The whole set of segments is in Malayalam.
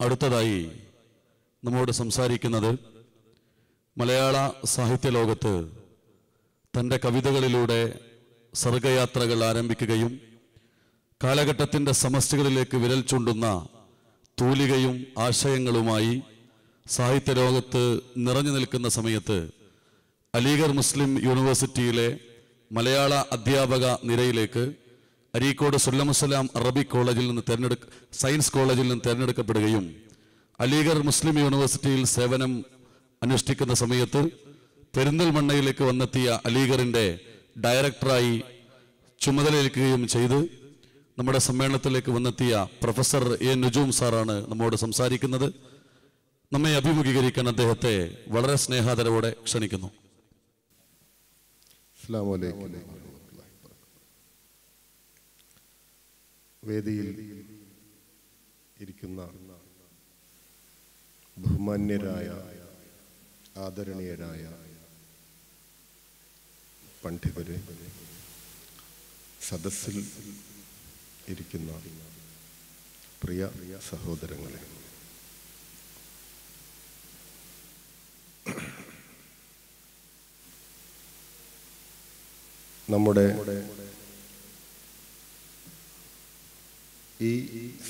അടുത്തതായി നമ്മോട് സംസാരിക്കുന്നത് മലയാള സാഹിത്യ ലോകത്ത് തന്റെ കവിതകളിലൂടെ സർഗയാത്രകൾ ആരംഭിക്കുകയും കാലഘട്ടത്തിന്റെ സമസ്തകളിലേക്ക് വിരൽ ചൂണ്ടുന്ന തൂലികയും ആശയങ്ങളുമായി സാഹിത്യ ലോകത്ത് നിറഞ്ഞു നിൽക്കുന്ന സമയത്ത് അലീഗർ മുസ്ലിം യൂണിവേഴ്സിറ്റിയിലെ മലയാള അധ്യാപക നിരയിലേക്ക് അരീക്കോട് സുല്ലമുസലാം അറബി കോളേജിൽ നിന്ന് തിരഞ്ഞെടുക്ക സയൻസ് കോളേജിൽ നിന്ന് തിരഞ്ഞെടുക്കപ്പെടുകയും അലീഗർ മുസ്ലിം യൂണിവേഴ്സിറ്റിയിൽ സേവനം അനുഷ്ഠിക്കുന്ന സമയത്ത് പെരിന്തൽമണ്ണയിലേക്ക് വന്നെത്തിയ അലീഗറിന്റെ ഡയറക്ടറായി ചുമതലയേൽക്കുകയും ചെയ്ത് നമ്മുടെ സമ്മേളനത്തിലേക്ക് വന്നെത്തിയ പ്രൊഫസർ എ നുജൂം സാറാണ് നമ്മോട് സംസാരിക്കുന്നത്. നമ്മെ അഭിമുഖീകരിക്കാൻ അദ്ദേഹത്തെ വളരെ സ്നേഹാദരവോടെ ക്ഷണിക്കുന്നു. അസ്സാം വലൈക്കും വേദിയിൽ ഇരിക്കുന്ന ബഹുമാന്യരായ ആദരണീയരായ പണ്ഡിതരെ സദസ്സിൽ ഇരിക്കുന്ന പ്രിയ സഹോദരങ്ങളെ. നമ്മുടെ ഈ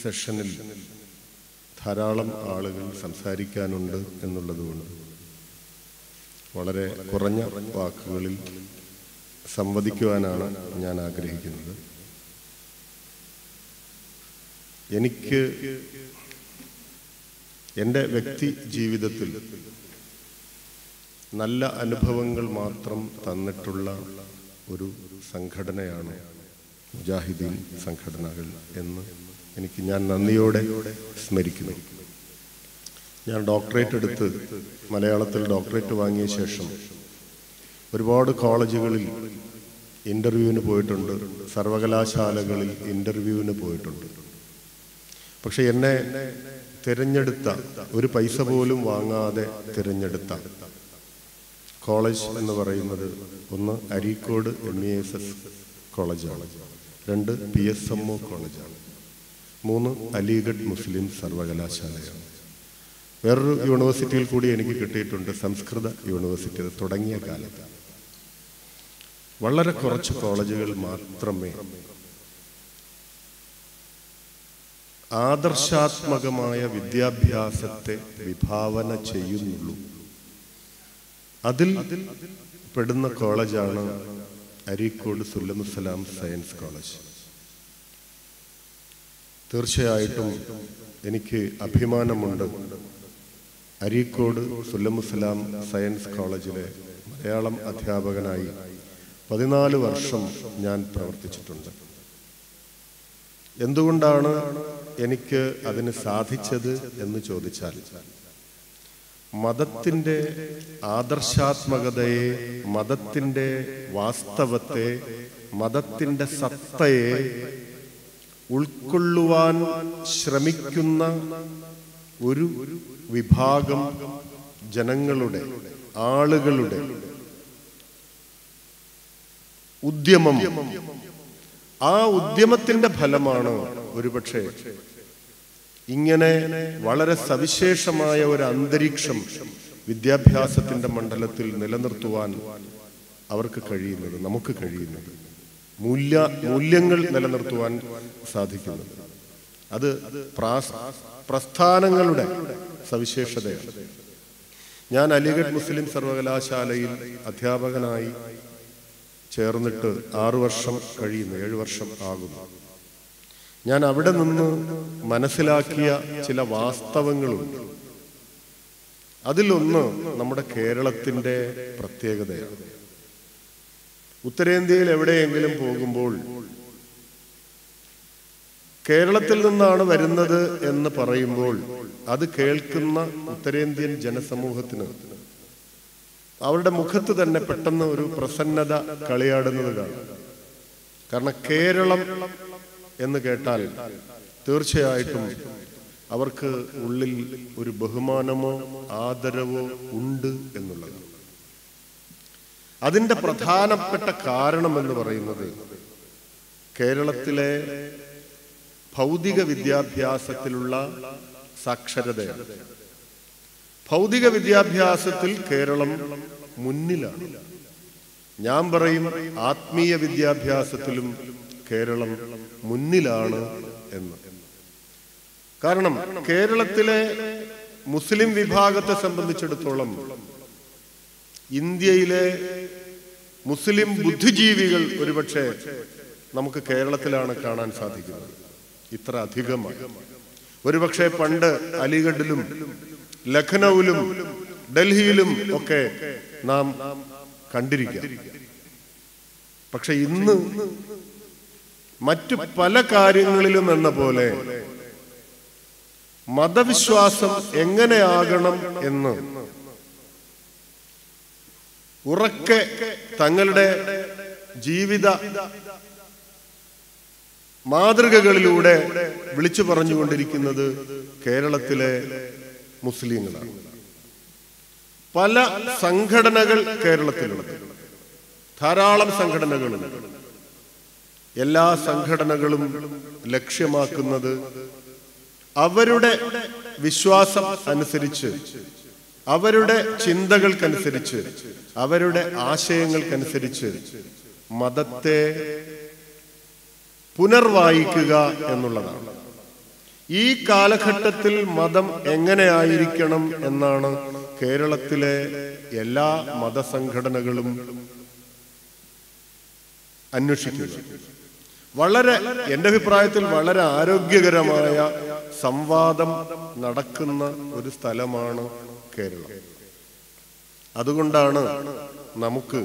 സെഷനിൽ ധാരാളം ആളുകൾ സംസാരിക്കാനുണ്ട് എന്നുള്ളതുകൊണ്ട് വളരെ കുറഞ്ഞ വാക്കുകളിൽ സംവദിക്കുവാനാണ് ഞാൻ ആഗ്രഹിക്കുന്നത്. എനിക്ക് എന്റെ വ്യക്തി ജീവിതത്തിൽ നല്ല അനുഭവങ്ങൾ മാത്രം തന്നിട്ടുള്ള ഒരു സംഘടനയാണ് മുജാഹിദീൻ സംഘടനകൾ എന്ന് എനിക്ക് ഞാൻ നന്ദിയോടെ സ്മരിക്കുന്നു. ഞാൻ ഡോക്ടറേറ്റ് എടുത്ത് മലയാളത്തിൽ ഡോക്ടറേറ്റ് വാങ്ങിയ ശേഷം ഒരുപാട് കോളേജുകളിൽ ഇന്റർവ്യൂവിന് പോയിട്ടുണ്ട്. സർവകലാശാലകളിൽ ഇന്റർവ്യൂവിന് പോയിട്ടുണ്ട്. പക്ഷെ എന്നെ തിരഞ്ഞെടുത്ത ഒരു പൈസ പോലും വാങ്ങാതെ തിരഞ്ഞെടുത്ത കോളേജ് എന്ന് പറയുന്നത് ഒന്ന് Areekode M E S S കോളേജാണ്. രണ്ട് പി എസ് എം ഒ കോളേജാണ് മൂന്ന് അലിഗഡ് മുസ്ലിം സർവകലാശാലയാണ്. വേറൊരു യൂണിവേഴ്സിറ്റിയിൽ കൂടി എനിക്ക് കിട്ടിയിട്ടുണ്ട് സംസ്കൃത യൂണിവേഴ്സിറ്റി അത് തുടങ്ങിയ കാലത്ത്. വളരെ കുറച്ച് കോളേജുകൾ മാത്രമേ ആദർശാത്മകമായ വിദ്യാഭ്യാസത്തെ വിഭാവന ചെയ്യുന്നുള്ളൂ. അതിൽ പെടുന്ന കോളേജാണ് അരീക്കോട് സുല്ലമുസലാം സയൻസ് കോളേജ്. തീർച്ചയായിട്ടും എനിക്ക് അഭിമാനമുണ്ട് അരീക്കോട് സുല്ലമുസലാം സയൻസ് കോളേജിലെ മലയാളം അധ്യാപകനായി പതിനാല് വർഷം ഞാൻ പ്രവർത്തിച്ചിട്ടുണ്ട്. എന്തുകൊണ്ടാണ് എനിക്ക് അതിന് സാധിച്ചത് എന്ന് ചോദിച്ചാൽ മതത്തിന്റെ ആദർശാത്മകതയെ മതത്തിന്റെ വാസ്തവത്തെ മതത്തിന്റെ സത്തയെ ഉൾക്കൊള്ളുവാൻ ശ്രമിക്കുന്ന ഒരു വിഭാഗം ജനങ്ങളുടെ ആളുകളുടെ ഉദ്യമം. ആ ഉദ്യമത്തിന്റെ ഫലമാണ് ഒരുപക്ഷെ ഇങ്ങനെ വളരെ സവിശേഷമായ ഒരു അന്തരീക്ഷം വിദ്യാഭ്യാസത്തിന്റെ മണ്ഡലത്തിൽ നിലനിർത്തുവാൻ അവർക്ക് കഴിയുന്നത് നമുക്ക് കഴിയുന്നത് മൂല്യ മൂല്യങ്ങൾ നിലനിർത്തുവാൻ സാധിക്കുന്നത്. അത് പ്രസ്ഥാനങ്ങളുടെ സവിശേഷതയാണ്. ഞാൻ അലിഗഡ് മുസ്ലിം സർവകലാശാലയിൽ അധ്യാപകനായി ചേർന്നിട്ട് ആറു വർഷം കഴിയുന്നു ഏഴു വർഷം ആകുന്നു. ഞാൻ അവിടെ നിന്ന് മനസ്സിലാക്കിയ ചില വാസ്തവങ്ങളുണ്ട്. അതിലൊന്ന് നമ്മുടെ കേരളത്തിന്റെ പ്രത്യേകതയാണ്. ഉത്തരേന്ത്യയിൽ എവിടെയെങ്കിലും പോകുമ്പോൾ കേരളത്തിൽ നിന്നാണ് വരുന്നത് എന്ന് പറയുമ്പോൾ അത് കേൾക്കുന്ന ഉത്തരേന്ത്യൻ ജനസമൂഹത്തിന് അവരുടെ മുഖത്ത് തന്നെ പെട്ടെന്ന് ഒരു പ്രസന്നത കളിയാടുന്നത് കാണാം. കാരണം കേരളം എന്ന് കേട്ടാൽ തീർച്ചയായിട്ടും അവർക്ക് ഉള്ളിൽ ഒരു ബഹുമാനമോ ആദരവോ ഉണ്ട് എന്നുള്ളത്. അതിന്റെ പ്രധാനപ്പെട്ട കാരണം എന്ന് പറയുന്നത് കേരളത്തിലെ ഭൗതിക വിദ്യാഭ്യാസത്തിലുള്ള സാക്ഷരതയാണ്. ഭൗതിക വിദ്യാഭ്യാസത്തിൽ കേരളം മുന്നിലാണ്. ഞാൻ പറയും ആത്മീയ വിദ്യാഭ്യാസത്തിലും കേരളം മുന്നിലാണ് എന്ന്. കാരണം കേരളത്തിലെ മുസ്ലിം വിഭാഗത്തെ സംബന്ധിച്ചിടത്തോളം ഇന്ത്യയിലെ മുസ്ലിം ബുദ്ധിജീവികൾ ഒരുപക്ഷെ നമുക്ക് കേരളത്തിലാണ് കാണാൻ സാധിക്കുന്നത്. ഇത്ര അധികമായി. ഒരുപക്ഷെ പണ്ട് അലിഗഡിലും ലഖനൌവിലും ഡൽഹിയിലും ഒക്കെ നാം കണ്ടിരിക്കാം. പക്ഷെ ഇന്ന് മറ്റു പല കാര്യങ്ങളിലും എന്ന പോലെ മതവിശ്വാസം എങ്ങനെയാകണം എന്ന്. ഉറക്കെ തങ്ങളുടെ ജീവിത മാതൃകകളിലൂടെ വിളിച്ചു പറഞ്ഞുകൊണ്ടിരിക്കുന്നത് കേരളത്തിലെ മുസ്ലിങ്ങളാണ്. പല സംഘടനകൾ കേരളത്തിലുണ്ട്. ധാരാളം സംഘടനകളുണ്ട്. എല്ലാ സംഘടനകളും ലക്ഷ്യമാക്കുന്നത് അവരുടെ വിശ്വാസം അനുസരിച്ച് അവരുടെ ചിന്തകൾക്കനുസരിച്ച് അവരുടെ ആശയങ്ങൾക്കനുസരിച്ച് മതത്തെ പുനർവായിക്കുക എന്നുള്ളതാണ്. ഈ കാലഘട്ടത്തിൽ മതം എങ്ങനെയായിരിക്കണം എന്നാണ് കേരളത്തിലെ എല്ലാ മതസംഘടനകളും അന്വേഷിക്കുന്നത്. വളരെ എന്റെ അഭിപ്രായത്തിൽ വളരെ ആരോഗ്യകരമായ സംവാദം നടക്കുന്ന ഒരു സ്ഥലമാണ് കേരളം. അതുകൊണ്ടാണ് നമുക്ക്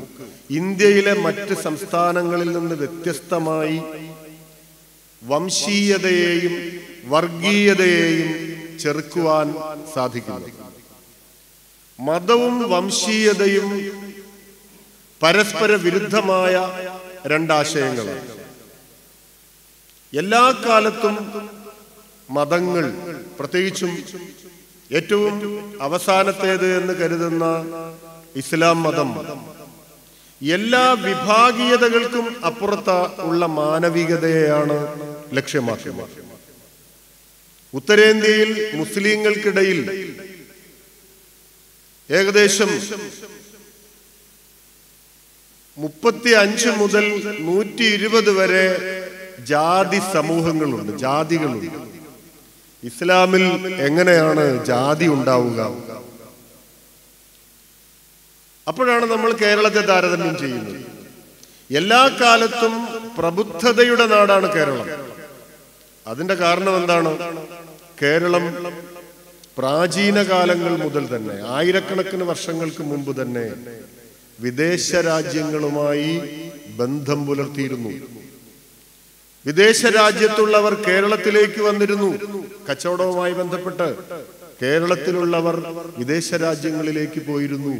ഇന്ത്യയിലെ മറ്റ് സംസ്ഥാനങ്ങളിൽ നിന്ന് വ്യത്യസ്തമായി വംശീയതയെയും വർഗീയതയെയും ചെറുക്കുവാൻ സാധിക്കുന്നത്. മതവും വംശീയതയും പരസ്പര വിരുദ്ധമായ രണ്ടാശയങ്ങളാണ്. എല്ലാ കാലത്തും മതങ്ങൾ പ്രത്യേകിച്ചും ഏറ്റവും അവസാനത്തേത് എന്ന് കരുതുന്ന ഇസ്ലാം മതം എല്ലാ വിഭാഗീയതകൾക്കും അപ്പുറത്ത ഉള്ള മാനവികതയെയാണ് ലക്ഷ്യമാക്കിയത്. ഉത്തരേന്ത്യയിൽ മുസ്ലിങ്ങൾക്കിടയിൽ ഏകദേശം മുപ്പത്തി അഞ്ച് മുതൽ നൂറ്റി ഇരുപത് വരെ ജാതി സമൂഹങ്ങളുണ്ട് ജാതികളുണ്ട്. ഇസ്ലാമിൽ എങ്ങനെയാണ് ജാതി ഉണ്ടാവുക? അപ്പോഴാണ് നമ്മൾ കേരളത്തെ താരതമ്യം ചെയ്യുന്നത്. എല്ലാ കാലത്തും പ്രബുദ്ധതയുടെ നാടാണ് കേരളം. അതിന്റെ കാരണം എന്താണ്? കേരളം പ്രാചീന കാലങ്ങൾ മുതൽ തന്നെ ആയിരക്കണക്കിന് വർഷങ്ങൾക്ക് മുമ്പ് തന്നെ വിദേശ രാജ്യങ്ങളുമായി ബന്ധം പുലർത്തിയിരുന്നു. വിദേശ രാജ്യത്തുള്ളവർ കേരളത്തിലേക്ക് വന്നിരുന്നു. കച്ചവടവുമായി ബന്ധപ്പെട്ട് കേരളത്തിലുള്ളവർ വിദേശ രാജ്യങ്ങളിലേക്ക് പോയിരുന്നു.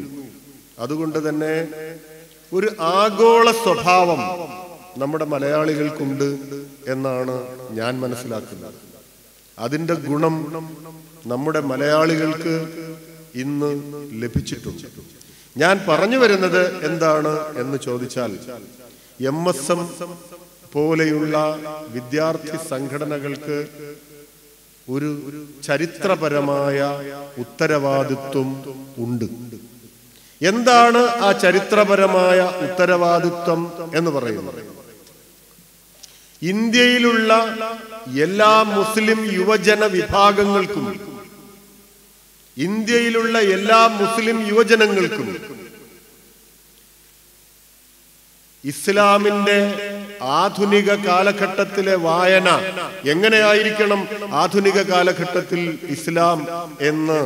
അതുകൊണ്ട് തന്നെ ഒരു ആഗോള സ്വഭാവം നമ്മുടെ മലയാളികൾക്കുണ്ട് എന്നാണ് ഞാൻ മനസ്സിലാക്കുന്നത്. അതിന്റെ ഗുണം നമ്മുടെ മലയാളികൾക്ക് ഇന്ന് ലഭിച്ചിട്ടുണ്ട്. ഞാൻ പറഞ്ഞു വരുന്നത് എന്താണ് എന്ന് ചോദിച്ചാൽ എം എസ് എം പോലെയുള്ള വിദ്യാർത്ഥി സംഘടനകൾക്ക് ഒരു ചരിത്രപരമായ ഉത്തരവാദിത്വം ഉണ്ട്. എന്താണ് ആ ചരിത്രപരമായ ഉത്തരവാദിത്വം എന്ന് പറയുന്നത്? ഇന്ത്യയിലുള്ള എല്ലാ മുസ്ലിം യുവജന വിഭാഗങ്ങൾക്കും ഇന്ത്യയിലുള്ള എല്ലാ മുസ്ലിം യുവജനങ്ങൾക്കും ഇസ്ലാമിന്റെ ആധുനിക കാലഘട്ടത്തിലെ വായന എങ്ങനെയായിരിക്കണം ആധുനിക കാലഘട്ടത്തിൽ ഇസ്ലാം എന്ന്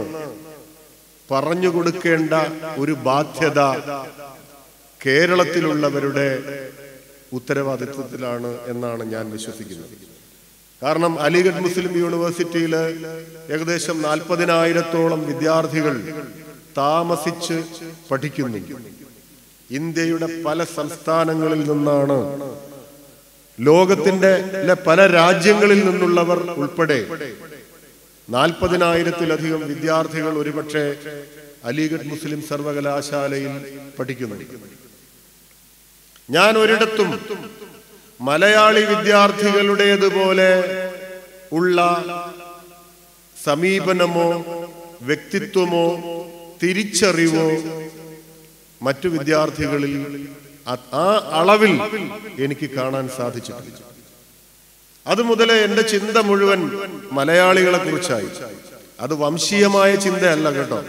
പറഞ്ഞു കൊടുക്കേണ്ട ഒരു ബാധ്യത കേരളത്തിലുള്ളവരുടെ ഉത്തരവാദിത്വത്തിലാണ് എന്നാണ് ഞാൻ വിശ്വസിക്കുന്നത്. കാരണം അലിഗഡ് മുസ്ലിം യൂണിവേഴ്സിറ്റിയിൽ ഏകദേശം നാൽപ്പതിനായിരത്തോളം വിദ്യാർത്ഥികൾ താമസിച്ച് പഠിക്കുന്നു. ഇന്ത്യയുടെ പല സംസ്ഥാനങ്ങളിൽ നിന്നാണ് ലോകത്തിന്റെ പല രാജ്യങ്ങളിൽ നിന്നുള്ളവർ ഉൾപ്പെടെ നാൽപ്പതിനായിരത്തിലധികം വിദ്യാർത്ഥികൾ ഒരുപക്ഷെ അലിഗഡ് മുസ്ലിം സർവകലാശാലയിൽ പഠിക്കുന്നു. ഞാൻ ഒരിടത്തും മലയാളി വിദ്യാർത്ഥികളുടേതുപോലെ ഉള്ള സമീപനമോ വ്യക്തിത്വമോ തിരിച്ചറിവോ മറ്റു വിദ്യാർത്ഥികളിൽ ആ അളവിൽ എനിക്ക് കാണാൻ സാധിച്ചിട്ടില്ല. അത് മുതലേ എന്റെ ചിന്ത മുഴുവൻ മലയാളികളെ കുറിച്ചായി. അത് വംശീയമായ ചിന്തയല്ല കേട്ടോ.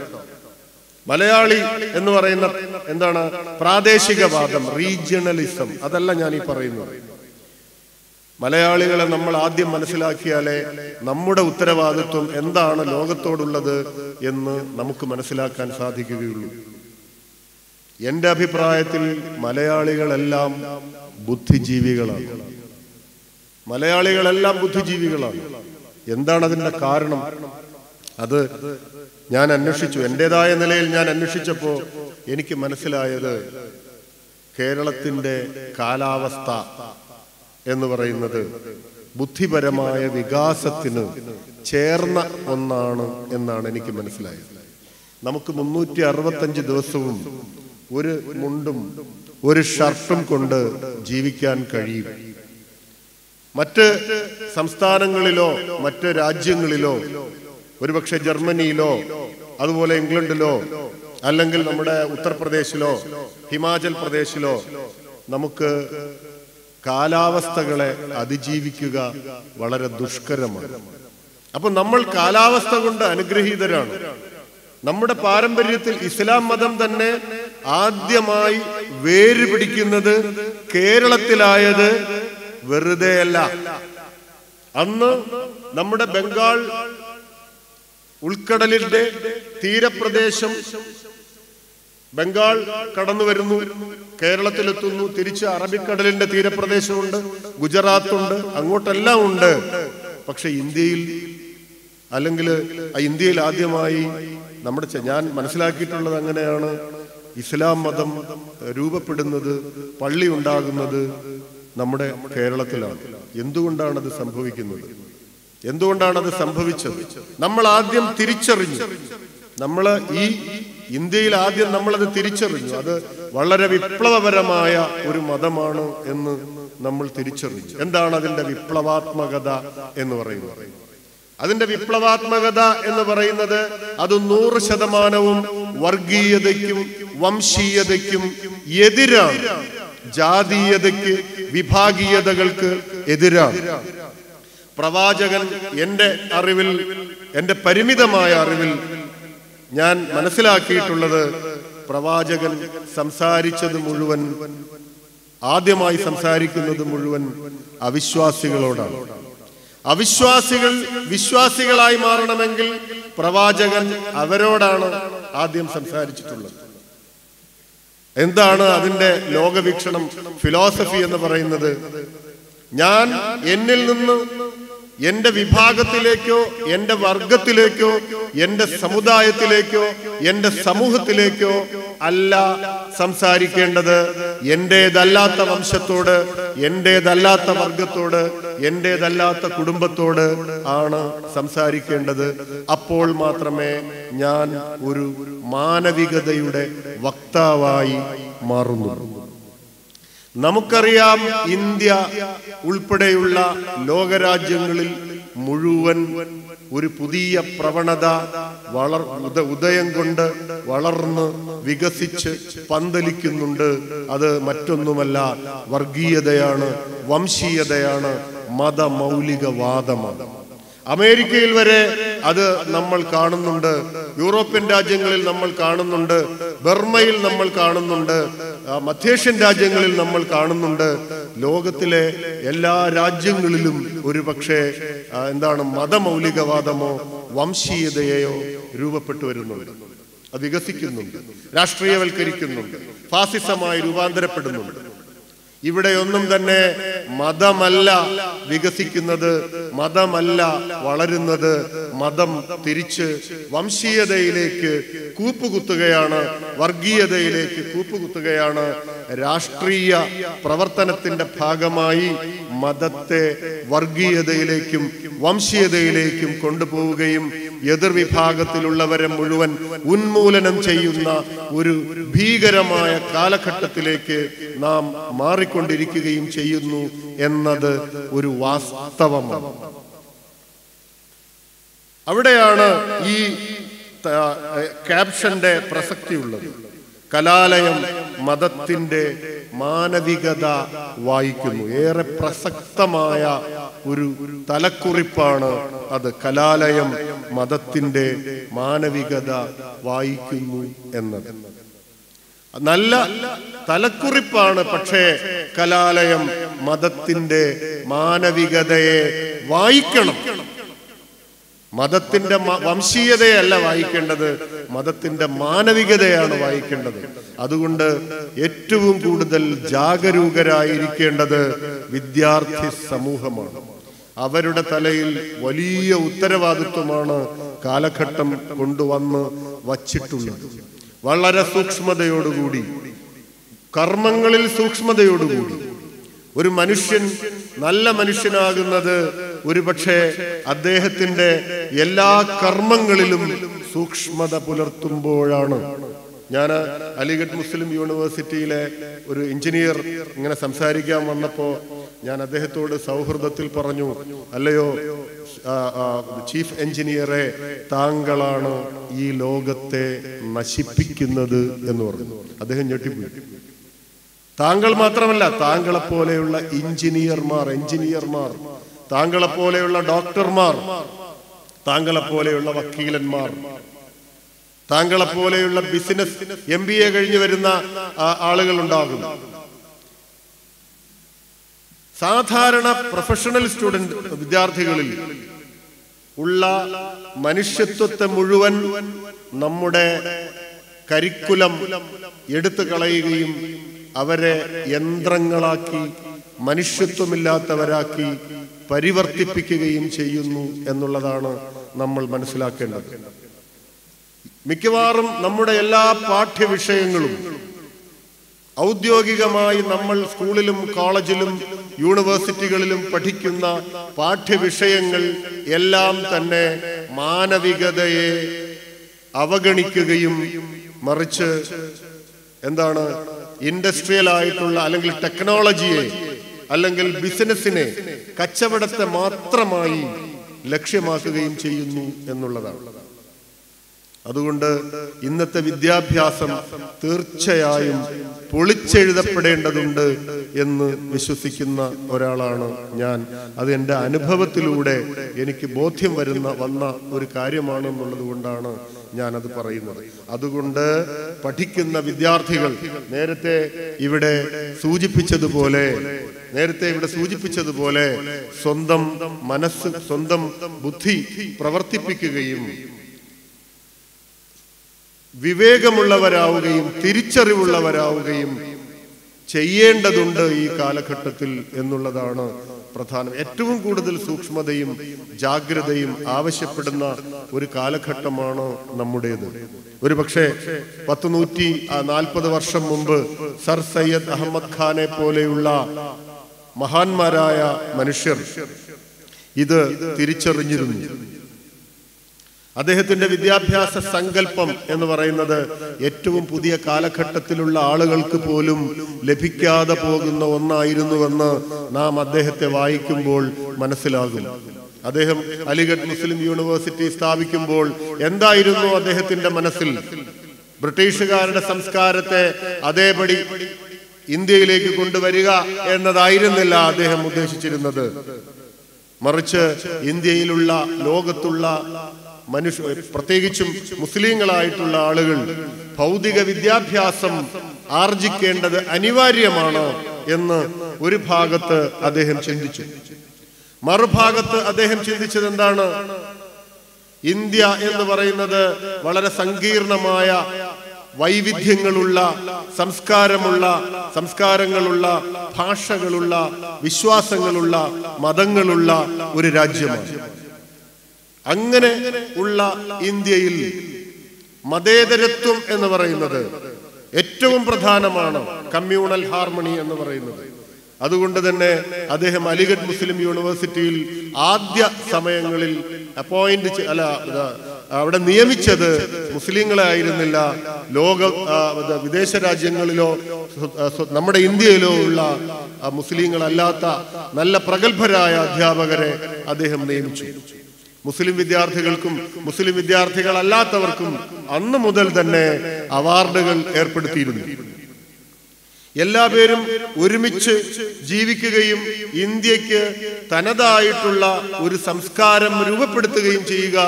മലയാളി എന്ന് പറയുന്ന എന്താണ്? പ്രാദേശികവാദം റീജിയണലിസം. അതല്ല ഞാൻ ഈ പറയുന്നു മലയാളികളെ നമ്മൾ ആദ്യം മനസ്സിലാക്കിയാലേ നമ്മുടെ ഉത്തരവാദിത്വം എന്താണ് ലോകത്തോടുള്ളത് എന്ന് നമുക്ക് മനസ്സിലാക്കാൻ സാധിക്കുകയുള്ളൂ. എന്റെ അഭിപ്രായത്തിൽ മലയാളികളെല്ലാം ബുദ്ധിജീവികളാണ്. മലയാളികളെല്ലാം ബുദ്ധിജീവികളാണ്. എന്താണ് അതിന്റെ കാരണം? അത് ഞാൻ അന്വേഷിച്ചു. എന്റെതായ നിലയിൽ ഞാൻ അന്വേഷിച്ചപ്പോ എനിക്ക് മനസ്സിലായത് കേരളത്തിന്റെ കാലാവസ്ഥ എന്ന് പറയുന്നത് ബുദ്ധിപരമായ വികാസത്തിന് ചേർന്ന ഒന്നാണ് എന്നാണ് എനിക്ക് മനസ്സിലായത്. നമുക്ക് മുന്നൂറ്റി അറുപത്തഞ്ച് ദിവസവും ഒരു മുണ്ടും ഒരു ഷർട്ടും കൊണ്ട് ജീവിക്കാൻ കഴിയും. മറ്റ് സംസ്ഥാനങ്ങളിലോ മറ്റ് രാജ്യങ്ങളിലോ ഒരുപക്ഷെ ജർമ്മനിയിലോ അതുപോലെ ഇംഗ്ലണ്ടിലോ അല്ലെങ്കിൽ നമ്മുടെ ഉത്തർപ്രദേശിലോ ഹിമാചൽ പ്രദേശിലോ നമുക്ക് കാലാവസ്ഥകളെ അതിജീവിക്കുക വളരെ ദുഷ്കരമാണ്. അപ്പൊ നമ്മൾ കാലാവസ്ഥ കൊണ്ട് അനുഗ്രഹീതരാണ്. നമ്മുടെ പാരമ്പര്യത്തിൽ ഇസ്ലാം മതം തന്നെ ആദ്യമായി വേര് പിടിക്കുന്നത് കേരളത്തിലായത് വെറുതെയല്ല. അന്ന് നമ്മുടെ ബംഗാൾ ഉൾക്കടലിന്റെ തീരപ്രദേശം ബംഗാൾ കടന്നു വരുന്നു. കേരളത്തിലെത്തുന്നു. തിരിച്ച് അറബിക്കടലിന്റെ തീരപ്രദേശമുണ്ട്. ഗുജറാത്ത് ഉണ്ട് അങ്ങോട്ടെല്ലാം ഉണ്ട്. പക്ഷെ ഇന്ത്യയിൽ അല്ലെങ്കിൽ ഇന്ത്യയിൽ ആദ്യമായി നമ്മുടെ ഞാൻ മനസ്സിലാക്കിയിട്ടുള്ളത് അങ്ങനെയാണ്. ഇസ്ലാം മതം രൂപപ്പെടുന്നത് പള്ളി ഉണ്ടാകുന്നത് നമ്മുടെ കേരളത്തിലാണ്. എന്തുകൊണ്ടാണ് അത് സംഭവിക്കുന്നത്? എന്തുകൊണ്ടാണ് അത് സംഭവിച്ചത്? നമ്മൾ ആദ്യം തിരിച്ചറിഞ്ഞു. നമ്മൾ ഈ ഇന്ത്യയിൽ ആദ്യം നമ്മളത് തിരിച്ചറിഞ്ഞു. അത് വളരെ വിപ്ലവപരമായ ഒരു മതമാണ് എന്ന് നമ്മൾ തിരിച്ചറിഞ്ഞു. എന്താണ് അതിന്റെ വിപ്ലവാത്മകത എന്ന് പറയുന്നത്? അതിന്റെ വിപ്ലവാത്മകത എന്ന് പറയുന്നത് അത് നൂറ് ശതമാനവും വർഗീയതയ്ക്കും വംശീയതയ്ക്കും എതിരാണ്. ജാതീയതയ്ക്ക് വിഭാഗീയതകൾക്ക് എതിരാണ്. പ്രവാചകൻ എന്റെ അറിവിൽ എന്റെ പരിമിതമായ അറിവിൽ ഞാൻ മനസ്സിലാക്കിയിട്ടുള്ളത് പ്രവാചകൻ സംസാരിച്ചത് മുഴുവൻ ആദ്യമായി സംസാരിക്കുന്നത് മുഴുവൻ അവിശ്വാസികളോടാണ്. അവിശ്വാസികൾ വിശ്വാസികളായി മാറണമെങ്കിൽ പ്രവാചകൻ അവരോടാണ് ആദ്യം സംസാരിച്ചിട്ടുള്ളത്. എന്താണ് അതിന്റെ ലോകവീക്ഷണം ഫിലോസഫി എന്ന് പറയുന്നത്? ഞാൻ എന്നിൽ നിന്ന് എന്റെ വിഭാഗത്തിലേക്കോ എന്റെ വർഗത്തിലേക്കോ എന്റെ സമുദായത്തിലേക്കോ എന്റെ സമൂഹത്തിലേക്കോ അല്ല സംസാരിക്കേണ്ടത്. എന്റേതല്ലാത്ത വംശത്തോട് എന്റേതല്ലാത്ത വർഗത്തോട് എന്റേതല്ലാത്ത കുടുംബത്തോട് ആണ് സംസാരിക്കേണ്ടത്. അപ്പോൾ മാത്രമേ ഞാൻ ഒരു മാനവികതയുടെ വക്താവായി മാറുന്നു നമുക്കറിയാം ഇന്ത്യ ഉൾപ്പെടെയുള്ള ലോകരാജ്യങ്ങളിൽ മുഴുവൻ ഒരു പുതിയ പ്രവണത വളർ ഉദ ഉദയം കൊണ്ട് വളർന്ന് വികസിച്ച് പന്തലിക്കുന്നുണ്ട്. അത് മറ്റൊന്നുമല്ല വർഗീയതയാണ് വംശീയതയാണ് മതമൗലികവാദമാണ്. അമേരിക്കയിൽ വരെ അത് നമ്മൾ കാണുന്നുണ്ട്. യൂറോപ്യൻ രാജ്യങ്ങളിൽ നമ്മൾ കാണുന്നുണ്ട്. ബർമയിൽ നമ്മൾ കാണുന്നുണ്ട്. മധ്യേഷ്യൻ രാജ്യങ്ങളിൽ നമ്മൾ കാണുന്നുണ്ട്. ലോകത്തിലെ എല്ലാ രാജ്യങ്ങളിലും ഒരു പക്ഷേ എന്താണ് മതമൗലികവാദമോ വംശീയതയെയോ രൂപപ്പെട്ടു വരുന്നുണ്ട്. അത് വികസിക്കുന്നുണ്ട്. രാഷ്ട്രീയവൽക്കരിക്കുന്നുണ്ട്. ഫാസിസമായി രൂപാന്തരപ്പെടുന്നുണ്ട്. ഇവിടെയൊന്നും തന്നെ മതമല്ല വികസിക്കുന്നത് മതമല്ല വളരുന്നത്. മതം തിരിച്ച് വംശീയതയിലേക്ക് കൂപ്പുകുത്തുകയാണ് വർഗീയതയിലേക്ക് കൂപ്പുകുത്തുകയാണ്. രാഷ്ട്രീയ പ്രവർത്തനത്തിന്റെ ഭാഗമായി മതത്തെ വർഗീയതയിലേക്കും വംശീയതയിലേക്കും കൊണ്ടുപോവുകയും എതിർവിഭാഗത്തിലുള്ളവരെ മുഴുവൻ ഉന്മൂലനം ചെയ്യുന്ന ഒരു ഭീകരമായ കാലഘട്ടത്തിലേക്ക് നാം മാറിക്കൊണ്ടിരിക്കുകയും ചെയ്യുന്നു എന്നത് ഒരു വാസ്തവമാണ് അവിടെയാണ് ഈ ക്യാപ്ഷന്റെ പ്രസക്തിയുള്ളത്. കലാലയം മതത്തിന്റെ മാനവികത വായിക്കുന്നു. ഏറെ പ്രസക്തമായ ഒരു തലക്കുറിപ്പാണ് അത് കലാലയം മതത്തിന്റെ മാനവികത വായിക്കുന്നു എന്നത്. നല്ല തലക്കുറിപ്പാണ് പക്ഷേ കലാലയം മതത്തിന്റെ മാനവികതയെ വായിക്കണം. മതത്തിന്റെ വംശീയതയല്ല വായിക്കേണ്ടത് മതത്തിന്റെ മാനവികതയാണ് വായിക്കേണ്ടത്. അതുകൊണ്ട് ഏറ്റവും കൂടുതൽ ജാഗരൂകരായിരിക്കേണ്ടത് വിദ്യാർത്ഥി സമൂഹമാണ്. അവരുടെ തലയിൽ വലിയ ഉത്തരവാദിത്വമാണ് കാലഘട്ടം കൊണ്ടുവന്ന് വച്ചിട്ടുള്ളത്. വളരെ സൂക്ഷ്മതയോടുകൂടി കർമ്മങ്ങളിൽ സൂക്ഷ്മതയോടുകൂടി. ഒരു മനുഷ്യൻ നല്ല മനുഷ്യനാകുന്നത് ഒരുപക്ഷെ അദ്ദേഹത്തിന്റെ എല്ലാ കർമ്മങ്ങളിലും സൂക്ഷ്മത പുലർത്തുമ്പോഴാണ്. ഞാൻ അലിഗഡ് മുസ്ലിം യൂണിവേഴ്സിറ്റിയിലെ ഒരു എഞ്ചിനീയർ ഇങ്ങനെ സംസാരിക്കാൻ വന്നപ്പോൾ ഞാൻ അദ്ദേഹത്തോട് സൗഹൃദത്തിൽ പറഞ്ഞു അല്ലയോ ചീഫ് എഞ്ചിനീയറെ താങ്കളാണ് ഈ ലോകത്തെ നശിപ്പിക്കുന്നത് എന്ന് പറഞ്ഞു. അദ്ദേഹം ഞെട്ടിപ്പോയി. താങ്കൾ മാത്രമല്ല താങ്കളെ പോലെയുള്ള എഞ്ചിനീയർമാർ എഞ്ചിനീയർമാർ താങ്കളെ പോലെയുള്ള ഡോക്ടർമാർ താങ്കളെ പോലെയുള്ള വക്കീലന്മാർ താങ്കളെ പോലെയുള്ള ബിസിനസ് എം ബി എ കഴിഞ്ഞു വരുന്ന ആളുകൾ ഉണ്ടാകും സാധാരണ പ്രൊഫഷണൽ സ്റ്റുഡന്റ് വിദ്യാർത്ഥികളിൽ ഉള്ള മനുഷ്യത്വത്തെ മുഴുവൻ നമ്മുടെ കരിക്കുലം എടുത്തു കളയുകയും അവരെ യന്ത്രങ്ങളാക്കി മനുഷ്യത്വമില്ലാത്തവരാക്കി പരിവർത്തിപ്പിക്കുകയും ചെയ്യുന്നു എന്നുള്ളതാണ് നമ്മൾ മനസ്സിലാക്കേണ്ടത്. മിക്കവാറും നമ്മുടെ എല്ലാ പാഠ്യവിഷയങ്ങളും ഔദ്യോഗികമായി നമ്മൾ സ്കൂളിലും കോളേജിലും യൂണിവേഴ്സിറ്റികളിലും പഠിക്കുന്ന പാഠ്യവിഷയങ്ങൾ എല്ലാം തന്നെ മാനവികതയെ അവഗണിക്കുകയും മറിച്ച് എന്താണ് ഇൻഡസ്ട്രിയൽ ആയിട്ടുള്ള അല്ലെങ്കിൽ ടെക്നോളജിയെ അല്ലെങ്കിൽ ബിസിനസ്സിനെ കച്ചവടത്തെ മാത്രമായി ലക്ഷ്യമാക്കുകയും ചെയ്യുന്നു എന്നുള്ളതാണ്. അതുകൊണ്ട് ഇന്നത്തെ വിദ്യാഭ്യാസം തീർച്ചയായും പൊളിച്ചെഴുതപ്പെടേണ്ടതുണ്ട് എന്ന് വിശ്വസിക്കുന്ന ഒരാളാണ് ഞാൻ. അത് എന്റെ അനുഭവത്തിലൂടെ എനിക്ക് ബോധ്യം വരുന്ന വന്ന ഒരു കാര്യമാണ് എന്നുള്ളത് കൊണ്ടാണ് ഞാനത് പറയുന്നത്. അതുകൊണ്ട് പഠിക്കുന്ന വിദ്യാർത്ഥികൾ നേരത്തെ ഇവിടെ സൂചിപ്പിച്ചതുപോലെ നേരത്തെ ഇവിടെ സൂചിപ്പിച്ചതുപോലെ സ്വന്തം മനസ്സ് സ്വന്തം ബുദ്ധി പ്രവർത്തിപ്പിക്കുകയും വിവേകമുള്ളവരാവുകയും തിരിച്ചറിവുള്ളവരാവുകയും ചെയ്യേണ്ടതുണ്ട് ഈ കാലഘട്ടത്തിൽ എന്നുള്ളതാണ് പ്രധാനം. ഏറ്റവും കൂടുതൽ സൂക്ഷ്മതയും ജാഗ്രതയും ആവശ്യപ്പെടുന്ന ഒരു കാലഘട്ടമാണ് നമ്മുടേത്. ഒരു പക്ഷേ പത്ത് നൂറ്റി നാൽപ്പത് വർഷം മുമ്പ് സർ സയ്യദ് അഹമ്മദ് ഖാനെ പോലെയുള്ള മഹാന്മാരായ മനുഷ്യർ ഇത് തിരിച്ചറിഞ്ഞിരുന്നു. അദ്ദേഹത്തിന്റെ വിദ്യാഭ്യാസ സങ്കല്പം എന്ന് പറയുന്നത് ഏറ്റവും പുതിയ കാലഘട്ടത്തിലുള്ള ആളുകൾക്ക് പോലും ലഭിക്കാതെ പോകുന്ന ഒന്നായിരുന്നുവെന്ന് നാം അദ്ദേഹത്തെ വായിക്കുമ്പോൾ മനസ്സിലാകും. അദ്ദേഹം അലിഗഡ് മുസ്ലിം യൂണിവേഴ്സിറ്റി സ്ഥാപിക്കുമ്പോൾ എന്തായിരുന്നു അദ്ദേഹത്തിന്റെ മനസ്സിൽ? ബ്രിട്ടീഷുകാരുടെ സംസ്കാരത്തെ അതേപടി ഇന്ത്യയിലേക്ക് കൊണ്ടുവരിക എന്നതായിരുന്നില്ല അദ്ദേഹം ഉദ്ദേശിച്ചിരുന്നത്. മറിച്ച് ഇന്ത്യയിലുള്ള ലോകത്തുള്ള മനുഷ്യ പ്രത്യേകിച്ചും മുസ്ലിങ്ങളായിട്ടുള്ള ആളുകൾ ഭൗതിക വിദ്യാഭ്യാസം ആർജിക്കേണ്ടത് അനിവാര്യമാണ് എന്ന് ഒരു ഭാഗത്ത് അദ്ദേഹം ചിന്തിച്ചു. മറുഭാഗത്ത് അദ്ദേഹം ചിന്തിച്ചത് എന്താണ്? ഇന്ത്യ എന്ന് പറയുന്നത് വളരെ സങ്കീർണമായ വൈവിധ്യങ്ങളുള്ള സംസ്കാരമുള്ള സംസ്കാരങ്ങളുള്ള ഭാഷകളുള്ള വിശ്വാസങ്ങളുള്ള മതങ്ങളുള്ള ഒരു രാജ്യമാണ്. അങ്ങനെ ഉള്ള ഇന്ത്യയിൽ മതേതരത്വം എന്ന് പറയുന്നത് ഏറ്റവും പ്രധാനമാണ് കമ്മ്യൂണൽ ഹാർമണി എന്ന് പറയുന്നത്. അതുകൊണ്ട് തന്നെ അദ്ദേഹം അലിഗഡ് മുസ്ലിം യൂണിവേഴ്സിറ്റിയിൽ ആദ്യ സമയങ്ങളിൽ അപ്പോയിന്റ് അല്ല അവിടെ നിയമിച്ചത് മുസ്ലിങ്ങളെ ആയിരുന്നില്ല. ലോക വിദേശ രാജ്യങ്ങളിലോ നമ്മുടെ ഇന്ത്യയിലോ ഉള്ള മുസ്ലിങ്ങളല്ലാത്ത നല്ല പ്രഗത്ഭരായ അധ്യാപകരെ അദ്ദേഹം നിയമിച്ചു. മുസ്ലിം വിദ്യാർത്ഥികൾക്കും മുസ്ലിം വിദ്യാർത്ഥികളല്ലാത്തവർക്കും അന്ന് മുതൽ തന്നെ അവാർഡുകൾ ഏർപ്പെടുത്തിയിരുന്നു. എല്ലാ പേരും ഒരുമിച്ച് ജീവിക്കുകയും ഇന്ത്യയ്ക്ക് തനതായിട്ടുള്ള ഒരു സംസ്കാരം രൂപപ്പെടുത്തുകയും ചെയ്യുക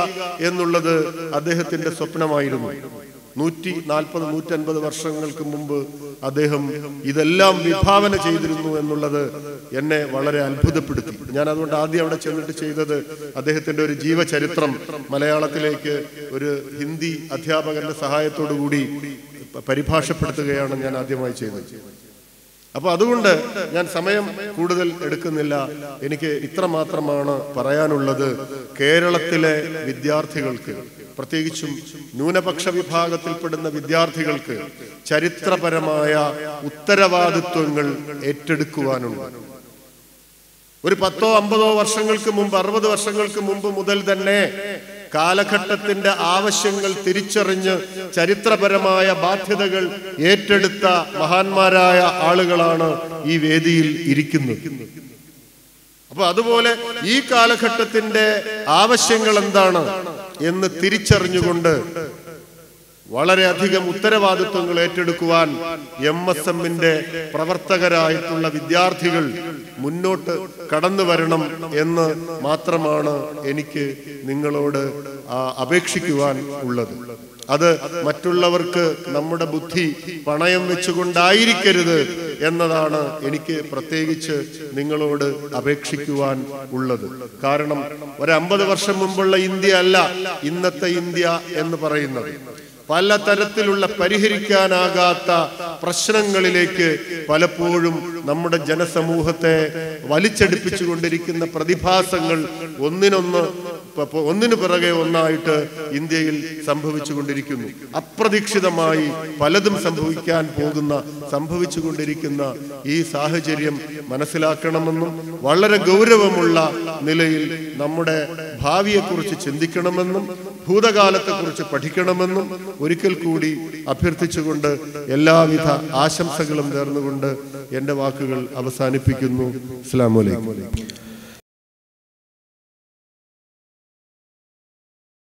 എന്നുള്ളത് അദ്ദേഹത്തിന്റെ സ്വപ്നമായിരുന്നു. നൂറ്റി നാൽപ്പത് നൂറ്റൻപത് വർഷങ്ങൾക്ക് മുമ്പ് അദ്ദേഹം ഇതെല്ലാം വിഭാവന ചെയ്തിരുന്നു എന്നുള്ളത് എന്നെ വളരെ അത്ഭുതപ്പെടുത്തി. ഞാൻ അതുകൊണ്ട് ആദ്യം അവിടെ ചെന്നിട്ട് ചെയ്തത് അദ്ദേഹത്തിന്റെ ഒരു ജീവചരിത്രം മലയാളത്തിലേക്ക് ഒരു ഹിന്ദി അധ്യാപകന്റെ സഹായത്തോടു കൂടി പരിഭാഷപ്പെടുത്തുകയാണ് ഞാൻ ആദ്യമായി ചെയ്തത്. അപ്പൊ അതുകൊണ്ട് ഞാൻ സമയം കൂടുതൽ എടുക്കുന്നില്ല. എനിക്ക് ഇത്ര മാത്രമാണ് പറയാനുള്ളത്. കേരളത്തിലെ വിദ്യാർത്ഥികൾക്ക് പ്രത്യേകിച്ചും ന്യൂനപക്ഷ വിഭാഗത്തിൽപ്പെടുന്ന വിദ്യാർത്ഥികൾക്ക് ചരിത്രപരമായ ഉത്തരവാദിത്വങ്ങൾ ഏറ്റെടുക്കുവാനുണ്ട്. ഒരു പത്തോ അമ്പതോ വർഷങ്ങൾക്ക് മുമ്പ് അറുപത് വർഷങ്ങൾക്ക് മുമ്പ് മുതൽ തന്നെ കാലഘട്ടത്തിന്റെ ആവശ്യങ്ങൾ തിരിച്ചറിഞ്ഞ് ചരിത്രപരമായ ബാധ്യതകൾ ഏറ്റെടുത്ത മഹാന്മാരായ ആളുകളാണ് ഈ വേദിയിൽ ഇരിക്കുന്നത്. അപ്പൊ അതുപോലെ ഈ കാലഘട്ടത്തിന്റെ ആവശ്യങ്ങൾ എന്താണ് എന്ന് തിരിച്ചറിഞ്ഞുകൊണ്ട് വളരെയധികം ഉത്തരവാദിത്വങ്ങൾ ഏറ്റെടുക്കുവാൻ എം എസ് എമ്മിന്റെ പ്രവർത്തകരായിട്ടുള്ള വിദ്യാർത്ഥികൾ മുന്നോട്ട് കടന്നു വരണം എന്ന് മാത്രമാണ് എനിക്ക് നിങ്ങളോട് അപേക്ഷിക്കുവാൻ ഉള്ളത്. അത് മറ്റുള്ളവർക്ക് നമ്മുടെ ബുദ്ധി പണയം വെച്ചുകൊണ്ടായിരിക്കരുത് എന്നതാണ് എനിക്ക് പ്രത്യേകിച്ച് നിങ്ങളോട് അപേക്ഷിക്കുവാൻ ഉള്ളത്. കാരണം ഒരു അമ്പത് വർഷം മുമ്പുള്ള ഇന്ത്യ അല്ല ഇന്നത്തെ ഇന്ത്യ എന്ന് പറയുന്നത്. പല തരത്തിലുള്ള പരിഹരിക്കാനാകാത്ത പ്രശ്നങ്ങളിലേക്ക് പലപ്പോഴും നമ്മുടെ ജനസമൂഹത്തെ വലിച്ചടിപ്പിച്ചുകൊണ്ടിരിക്കുന്ന പ്രതിഭാസങ്ങൾ ഒന്നിനൊന്ന് ഒന്നിനു പിറകെ ഒന്നായിട്ട് ഇന്ത്യയിൽ സംഭവിച്ചുകൊണ്ടിരിക്കുന്നു. അപ്രതീക്ഷിതമായി പലതും സംഭവിക്കാൻ പോകുന്ന സംഭവിച്ചുകൊണ്ടിരിക്കുന്ന ഈ സാഹചര്യം മനസ്സിലാക്കണമെന്നും വളരെ ഗൗരവമുള്ള നിലയിൽ നമ്മുടെ ഭാവിയെക്കുറിച്ച് ചിന്തിക്കണമെന്നും ഭൂതകാലത്തെക്കുറിച്ച് പഠിക്കണമെന്നും ഒരിക്കൽ കൂടി അഭ്യർത്ഥിച്ചുകൊണ്ട് എല്ലാവിധ ആശംസകളും നേർന്നുകൊണ്ട് എന്റെ വാക്കുകൾ അവസാനിപ്പിക്കുന്നു. അസ്സാം വലൈക്കും